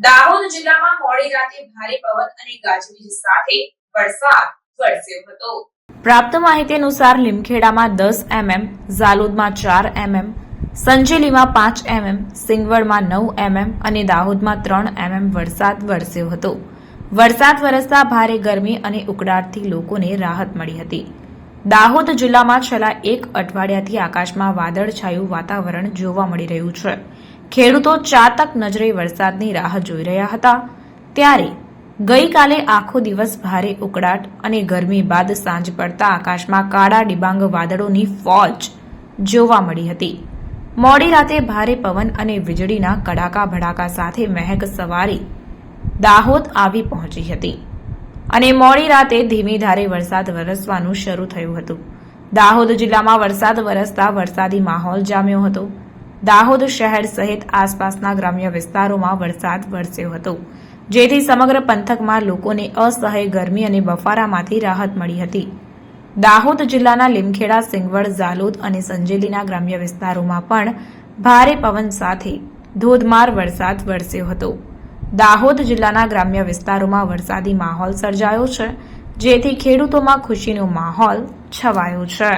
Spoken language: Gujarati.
દાહોદ જિલ્લામાં મોડી રાતે ભારે પવન અને ગાજવીજ સાથે વરસાદ વરસ્યો હતો. પ્રાપ્ત માહિતી અનુસાર લીમખેડામાં દસ એમએમ, ઝાલોદમાં ચાર એમએમ, સંજેલીમાં પાંચ એમએમ, સિંગવડમાં નવ એમએમ અને દાહોદમાં ત્રણ એમએમ વરસાદ વરસ્યો હતો. વરસાદ વરસતા ભારે ગરમી અને ઉકળાટથી લોકોને રાહત મળી હતી. દાહોદ જિલ્લામાં છેલ્લા એક અઠવાડિયાથી આકાશમાં વાદળછાયું વાતાવરણ જોવા મળી રહ્યું છે. ખેડૂતો ચાતક નજરે વરસાદની રાહ જોઈ રહ્યા હતા. ત્યારે ગઈકાલે આખો દિવસ ભારે ઉકળાટ અને ગરમી બાદ સાંજ પડતા આકાશમાં કાળા ડિબાંગ વાદળોની ફોજ જોવા મળી હતી. મોડી રાતે ભારે પવન અને વીજળીના કડાકા ભડાકા સાથે મહેક સવારી દાહોદ આવી પહોંચી હતી. અને મોડી રાતે ધીમી ધારે વરસાદ વરસવાનું શરૂ થયું હતું. દાહોદ જિલ્લામાં વરસાદ વરસતા વરસાદી માહોલ જામ્યો હતો. દાહોદ શહેર સહિત આસપાસના ગ્રામ્ય વિસ્તારોમાં વરસાદ વરસ્યો હતો, જેથી સમગ્ર પંથકમાં લોકોને અસહ્ય ગરમી અને બફારામાંથી રાહત મળી હતી. દાહોદ જિલ્લાના લીમખેડા, સિંગવડ, ઝાલોદ અને સંજેલીના ગ્રામ્ય વિસ્તારોમાં પણ ભારે પવન સાથે ધોધમાર વરસાદ વરસ્યો હતો. દાહોદ જિલ્લાના ગ્રામ્ય વિસ્તારોમાં વરસાદી માહોલ સર્જાયો છે, જેથી ખેડૂતોમાં ખુશીનો માહોલ છવાયો છે.